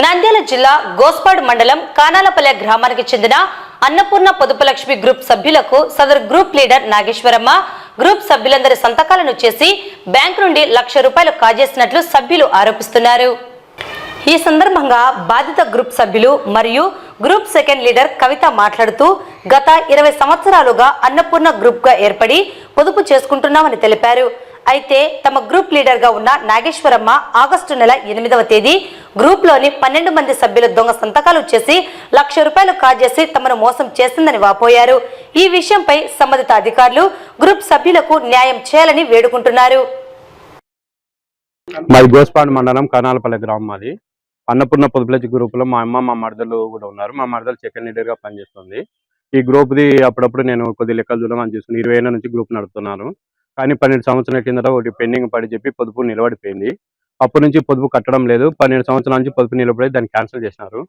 నంద్యాల జిల్లా గోస్పాడ్ మండలం కానాలపల్లె గ్రామానికి చెందిన అన్నపూర్ణ పొదుపులక్ష్మి గ్రూప్ సభ్యులకు సదరు గ్రూప్ లీడర్ నాగేశ్వరమ్మ గ్రూప్ సభ్యులందరి సంతకాలను చేసి బ్యాంకు నుండి లక్ష రూపాయలు కాజేసినట్లు సభ్యులు ఆరోపిస్తున్నారు. ఈ సందర్భంగా బాధిత గ్రూప్ సభ్యులు మరియు గ్రూప్ సెకండ్ లీడర్ కవిత మాట్లాడుతూ గత ఇరవై సంవత్సరాలుగా అన్నపూర్ణ గ్రూప్గా ఏర్పడి పొదుపు చేసుకుంటున్నామని తెలిపారు. అయితే తమ గ్రూప్ లీడర్గా ఉన్న నాగేశ్వరమ్మ ఆగస్టు నెల ఎనిమిదవ తేదీ గ్రూప్లోని పన్నెండు మంది సభ్యుల దొంగ సంతకాలు చేసి లక్ష రూపాయలు కాజేసి తమను మోసం చేసిందని వాపోయారు. ఈ విషయంపై సంబంధిత అధికారులు గ్రూప్ సభ్యులకు న్యాయం చేయాలని వేడుకుంటున్నారు. మాది గోస్పాడ్ మండలం కనాలపల్లి గ్రామం మాది. అన్నపూర్ణ పొదుపులచి గ్రూప్లో మా అమ్మ మా మరదలు కూడా ఉన్నారు. మా మరదలు సెకండ్ లీడర్గా పనిచేస్తుంది. ఈ గ్రూప్ ది అప్పుడప్పుడు నేను కొద్ది లెక్కలు చూడమని చూస్తున్నాను ఇరవై ఏళ్ళ నుంచి గ్రూప్ నడుపుతున్నాను. కానీ పన్నెండు సంవత్సరాల కిందట ఒకటి పెండింగ్ పడి చెప్పి పొదుపు నిలబడిపోయింది. అప్పటి నుంచి పొదుపు కట్టడం లేదు. పన్నెండు సంవత్సరాల నుంచి పొదుపు నిలబడి దాన్ని క్యాన్సిల్ చేసినారు.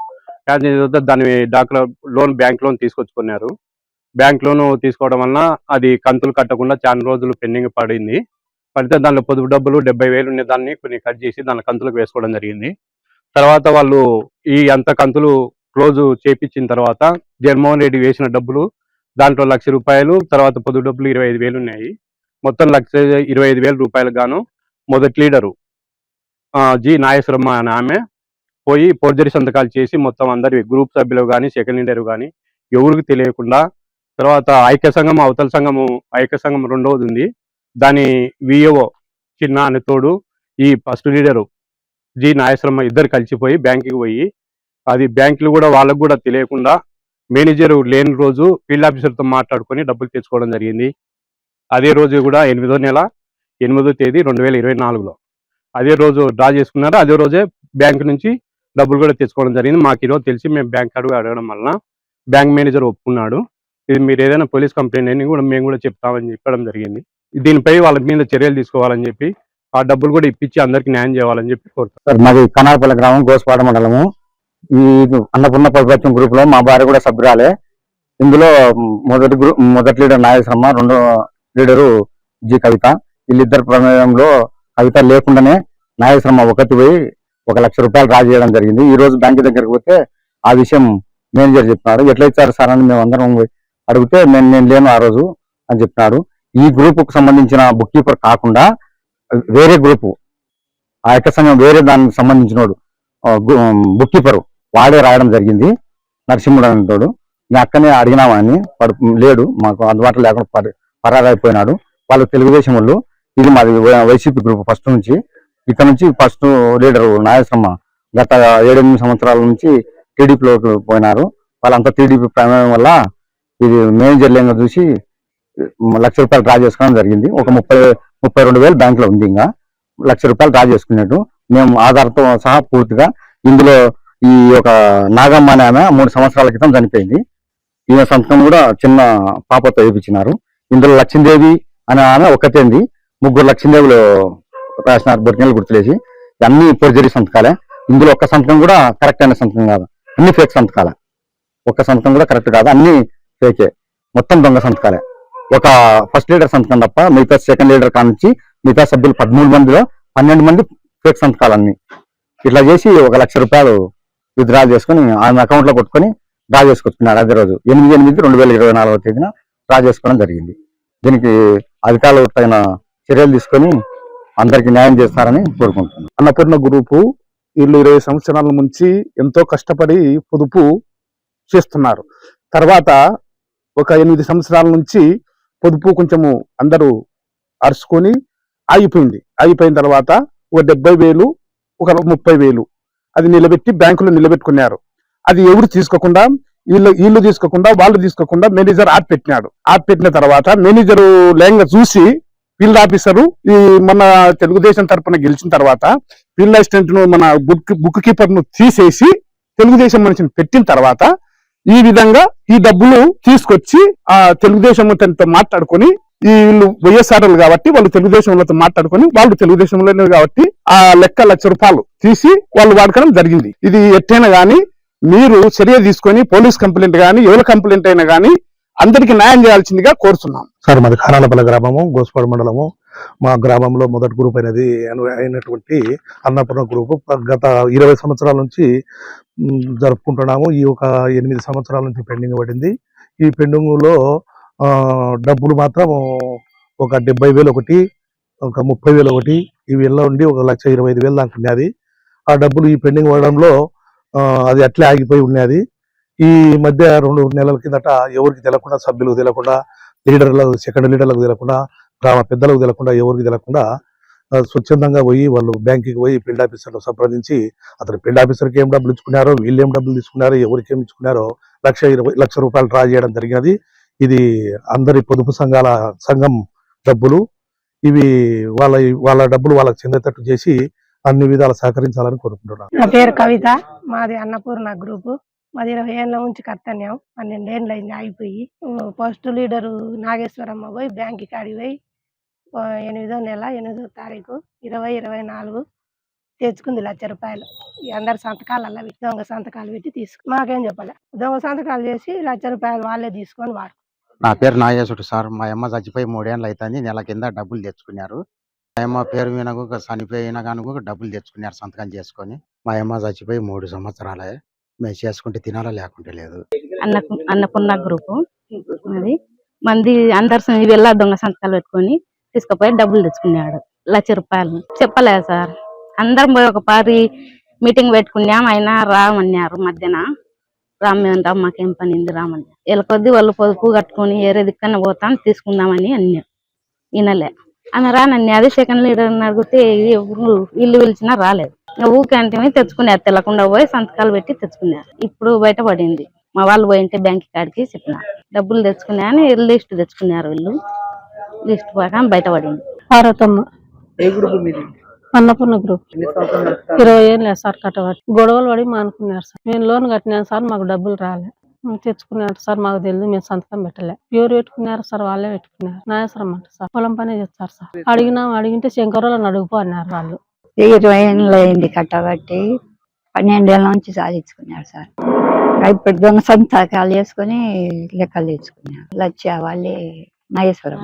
క్యాన్సిల్ చేసిన తర్వాత దాని డాక్టర్ లోన్ బ్యాంక్ లోన్ తీసుకొచ్చుకున్నారు. బ్యాంక్ లోన్ తీసుకోవడం వలన అది కంతులు కట్టకుండా చాలా రోజులు పెండింగ్ పడింది. పడితే దానిలో పొదుపు డబ్బులు డెబ్బై వేలు ఉన్న దాన్ని కొన్ని కట్ చేసి దాని కంతులకు వేసుకోవడం జరిగింది. తర్వాత వాళ్ళు ఈ అంత కంతులు క్లోజ్ చేపించిన తర్వాత జగన్మోహన్ రెడ్డి వేసిన డబ్బులు దాంట్లో లక్ష రూపాయలు తర్వాత పొదుపు డబ్బులు ఇరవై ఐదు వేలు ఉన్నాయి. మొత్తం లక్ష ఇరవై ఐదు వేల రూపాయలకు గాను మొదటి లీడరు జి నాగేశ్వరమ్మ అనే ఆమె పోయి ఫోర్జరీ సంతకాలు చేసి మొత్తం అందరి గ్రూప్ సభ్యులు కానీ సెకండ్ లీడర్ కానీ ఎవరికి తెలియకుండా తర్వాత ఐక్య సంఘం అవతల సంఘము ఐక్య సంఘం రెండవది ఉంది. దాని విఏఓ చిన్న అనే తోడు ఈ ఫస్ట్ లీడరు జి నాగేశ్వరమ్మ ఇద్దరు కలిసిపోయి బ్యాంకుకి పోయి అది బ్యాంకులు కూడా వాళ్ళకు కూడా తెలియకుండా మేనేజర్ లేని రోజు ఫీల్డ్ ఆఫీసర్తో మాట్లాడుకొని డబ్బులు తెచ్చుకోవడం జరిగింది. అదే రోజు కూడా ఎనిమిదో నెల ఎనిమిదో తేదీ రెండు వేల ఇరవై నాలుగులో. అదే రోజు డ్రా చేసుకున్నారు? అదే రోజే బ్యాంక్ నుంచి డబ్బులు కూడా తెచ్చుకోవడం జరిగింది. మాకు ఈరోజు తెలిసి మేము బ్యాంక్ అడుగు అడగడం వలన బ్యాంక్ మేనేజర్ ఒప్పుకున్నాడు. ఇది మీరు ఏదైనా పోలీస్ కంప్లైంట్ అని కూడా మేము కూడా చెప్తామని చెప్పడం జరిగింది. దీనిపై వాళ్ళ మీద చర్యలు తీసుకోవాలని చెప్పి ఆ డబ్బులు కూడా ఇప్పించి అందరికి న్యాయం చేయాలని చెప్పి కోరుతాం సార్ మాది కనాపల్లి గ్రామం గోస్పాడ మండలము. ఈ అన్నపూర్ణ ప్రభుత్వం గ్రూప్లో మా భార్య కూడా సభ్యురాలే. ఇందులో మొదటి గ్రూప్ మొదటి లీడర్ నాగేశ్వరమ్మ రెండో లీడరు జి కవిత. వీళ్ళిద్దరు ప్రమేయంలో కవిత లేకుండానే నాగేశ్వరమ్మ ఒకటి పోయి ఒక లక్ష రూపాయలు డ్రా చేయడం జరిగింది. ఈ రోజు బ్యాంక్ దగ్గరకు పోతే ఆ విషయం మేనేజర్ చెప్పినాడు. ఎట్లయితే సార్ అని మేము అందరం అడిగితే నేను నేను లేను ఆ రోజు అని చెప్పినాడు. ఈ గ్రూపుకు సంబంధించిన బుక్ కీపర్ కాకుండా వేరే గ్రూపు ఆ యొక్క సంఘం వేరే దానికి సంబంధించినోడు బుక్ కీపరు వాడే రాయడం జరిగింది. నరసింహుడు అనేటోడు. మీ అక్కనే అడిగినామని వాడు లేడు. మాకు అందుబాటులో లేకుండా పరారైపోయినాడు. వాళ్ళు తెలుగుదేశం వాళ్ళు ఇది మాది వై- వైసీపీ గ్రూప్ ఫస్ట్ నుంచి. ఇక్కడ నుంచి ఫస్ట్ లీడర్ నాగేశ్వరమ్మ గత ఏడెనిమిది సంవత్సరాల నుంచి టీడీపీలోకి పోయినారు. వాళ్ళంతా టీడీపీ ప్రమేయం వల్ల ఇది మేనేజర్ లేంగా చూసి లక్ష రూపాయలు డ్రా చేసుకోవడం జరిగింది. ఒక ముప్పై ముప్పై రెండు వేలు బ్యాంకులో ఉంది ఇంకా. లక్ష రూపాయలు డ్రా చేసుకున్నట్టు. మేము ఆధార్తో సహా పూర్తిగా ఇందులో ఈ యొక్క నాగమ్మ అనే ఆమె మూడు సంవత్సరాల క్రితం చనిపోయింది. ఈమె సంతకం కూడా చిన్న పాపతో వేయించినారు ఇందులో లక్ష్మీదేవి అనే ఆమె ఒకటేంది ముగ్గురు లక్ష్మీదేవులు రాసిన ఒరిజినల్ గుర్తులేసి అన్ని ఫోర్జరీ సంతకాలే. ఇందులో ఒక్క సంతకం కూడా కరెక్ట్ అయిన సంతకం కాదు. అన్ని ఫేక్ సంతకాలే. ఒక్క సంతకం కూడా కరెక్ట్ కాదు. అన్ని ఫేకే మొత్తం దొంగ సంతకాలే. ఒక ఫస్ట్ లీడర్ సంతకం తప్ప మిగతా సెకండ్ లీడర్ కానించి మిగతా సభ్యులు పదమూడు మందిలో పన్నెండు మంది ఫేక్ సంతకాలన్నీ ఇట్లా చేసి ఒక లక్ష రూపాయలు విత్డ్రా చేసుకుని ఆయన అకౌంట్లో కొట్టుకొని డ్రా చేసుకొచ్చుకున్నాడు అదే రోజు. ఎనిమిది ఎనిమిది రెండు వేల ఇరవై నాలుగో తేదీన డ్రా చేసుకోవడం జరిగింది. దీనికి అధికారులు తగిన చర్యలు తీసుకొని అందరికి న్యాయం చేస్తారని కోరుకుంటున్నాను. అన్నపూర్ణ గ్రూపు వీళ్ళు ఇరవై సంవత్సరాల నుంచి ఎంతో కష్టపడి పొదుపు చేస్తున్నారు. తర్వాత ఒక ఎనిమిది సంవత్సరాల నుంచి పొదుపు కొంచెము అందరూ అరుచుకొని ఆగిపోయింది. ఆగిపోయిన తర్వాత ఒక డెబ్బై వేలు ఒక ముప్పై వేలు అది నిలబెట్టి బ్యాంకులో నిలబెట్టుకున్నారు. అది ఎవరు తీసుకోకుండా వీళ్ళు వీళ్ళు తీసుకోకుండా వాళ్ళు తీసుకోకుండా మేనేజర్ ఆప్ పెట్టినాడు ఆప్ పెట్టిన తర్వాత మేనేజర్ లేంగా చూసి ఫీల్డ్ ఆఫీసరు ఈ మన తెలుగుదేశం తరఫున గెలిచిన తర్వాత ఫీల్డ్ అసిస్టెంట్ను మన బుక్ బుక్ కీపర్ను తీసేసి తెలుగుదేశం మనిషిని పెట్టిన తర్వాత ఈ విధంగా ఈ డబ్బులు తీసుకొచ్చి ఆ తెలుగుదేశం తనతో మాట్లాడుకొని ఈ వీళ్ళు వైఎస్ఆర్లు కాబట్టి వాళ్ళు తెలుగుదేశంలో మాట్లాడుకొని వాళ్ళు తెలుగుదేశంలోనే కాబట్టి ఆ లెక్క లక్ష రూపాయలు తీసి వాళ్ళు వాడుకోవడం జరిగింది. ఇది ఎట్టైనా గానీ మీరు చర్య తీసుకొని పోలీస్ కంప్లైంట్ గానీ ఎవరి కంప్లైంట్ అయినా గానీ అందరికి న్యాయం చేయాల్సిందిగా కోరుతున్నాం. సార్ మాది ఖానాలపల్లి గ్రామము గోస్పాడు మండలము. మా గ్రామంలో మొదటి గ్రూప్ అయినది అయినటువంటి అన్నపూర్ణ గ్రూప్ గత ఇరవై సంవత్సరాల నుంచి జరుపుకుంటున్నాము. ఈ ఒక ఎనిమిది సంవత్సరాల నుంచి పెండింగ్ పడింది. ఈ పెండింగ్లో డబ్బులు మాత్రం ఒక డెబ్బై వేలు ఒకటి ఒక ముప్పై వేలు ఒకటి ఇవి ఎలా ఉండి ఒక లక్ష ఇరవై ఐదు వేలు దాకా ఉన్నది ఆ డబ్బులు ఈ పెండింగ్ పడడంలో అది అట్లే ఆగిపోయి ఉన్నది ఈ మధ్య రెండు నెలల కిందట ఎవరికి తెలకుండా సభ్యులకు తెలకుండా లీడర్లకు సెకండ్ లీడర్లకు తెలకుండా గ్రామ పెద్దలకు తెలకుండా ఎవరికి తెలకుండా స్వచ్ఛందంగా పోయి వాళ్ళు బ్యాంకుకి పోయి ఫీల్డ్ ఆఫీసర్లు సంప్రదించి అతను ఫీల్డ్ ఆఫీసర్కి ఏం డబ్బులు ఇచ్చుకున్నారో వీళ్ళు ఏం డబ్బులు తీసుకున్నారో ఎవరికి ఏం ఇచ్చుకున్నారో లక్ష ఇరవై లక్ష రూపాయలు డ్రా చేయడం జరిగినది. ఇది అందరి పొదుపు సంఘాల సంఘం డబ్బులు. ఇవి వాళ్ళ వాళ్ళ డబ్బులు వాళ్ళకి చెందేటట్టు చేసి అన్ని విధాలు సహకరించాలని కోరుకుంటున్నాను. నా పేరు కవిత మాది అన్నపూర్ణ గ్రూపు. మాది ఇరవై ఏళ్ళ నుంచి కర్తన్యం పన్నెండేళ్ళు అయింది ఆగిపోయి. ఫస్ట్ లీడరు నాగేశ్వరమ్మ పోయి బ్యాంక్ కాడికి పోయి ఎనిమిదో నెల ఎనిమిదో తారీఖు ఇరవై ఇరవై నాలుగు తెచ్చుకుంది లక్ష రూపాయలు. అందరి సంతకాలు అలా పెట్టి దొంగ సంతకాలు పెట్టి తీసుకు మాకేం చెప్పలే. దొంగ సంతకాలు చేసి లక్ష రూపాయలు వాళ్ళే తీసుకొని వాడు. నా పేరు నాగేశ్వరుడు సార్. మా అమ్మ చచ్చిపోయి మూడేళ్ళు అవుతుంది నెల కింద డబ్బులు తెచ్చుకున్నారు. మా అమ్మ పేరు మీద చనిపోయిన కనుక డబ్బులు తెచ్చుకున్నారు సంతకం చేసుకొని. మా అమ్మ చచ్చిపోయి మూడు సంవత్సరాలే. మేము చేసుకుంటే తినాలా లేకుంటే లేదు. అన్నకు అన్నపూర్ణ గ్రూపు. అది. మంది అందరు వెళ్ళా దొంగ సంతకాలు పెట్టుకొని తీసుకుపోయి డబ్బులు తెచ్చుకున్నాడు. లక్ష రూపాయలు. చెప్పలేదు సార్. అందరం పోయి ఒక పారి మీటింగ్ పెట్టుకున్నాం. అయినా రామన్నారు మధ్యన. రామేంద్ర మాకేం పని ఉంది రామని వీళ్ళ కొద్ది వాళ్ళు పొదుపు కట్టుకొని ఏరే దిక్కన పోతాం తీసుకుందామని అన్నాం వినలే ఆమె రానని అదే సెకండ్ లీడర్ అడిగితే ఎవరు ఇల్లు పిలిచినా రాలేదు. ఇంకా ఊకే అంటే తెచ్చుకున్నారు తెల్లకుండా పోయి సంతకాలు పెట్టి తెచ్చుకున్నారు ఇప్పుడు బయటపడింది. మా వాళ్ళు పోయింటే బ్యాంక్ కాడికి చెప్పిన. డబ్బులు తెచ్చుకున్నా అని లిస్ట్ తెచ్చుకున్నారు వీళ్ళు. లిస్ట్ ప్రకారం బయటపడింది. పార్వతమ్మ. ఏ గ్రూప్ మీది? అన్నపూర్ణ గ్రూప్? ఇరవై ఏళ్ళు లేదు సార్ కట్టబట్టి. గొడవలు పడి మానుకున్నారు సార్. నేను లోన్ కట్టినాను సార్ మాకు డబ్బులు రాలే. తెచ్చుకున్నారు సార్ మాకు తెలియదు మేము సంతకం పెట్టలే. ఎవరు పెట్టుకున్నారు సార్ వాళ్ళే పెట్టుకున్నారు. నాయసరం అంట సార్. పొలం పనే చేస్తారు సార్. అడిగినాం అడిగింటే శంకరోళ్ళని అడుగుపో అన్నారు వాళ్ళు. ఇరవై ఏళ్ళు అయింది కట్టబట్టి పన్నెండేళ్ళ నుంచి సాధించుకున్నారు సార్. ఇప్పుడు దొంగ సంతకాలు వేసుకొని లెక్కలు తెచ్చుకున్నారు లచ్చ వాళ్ళే మహేశ్వరం.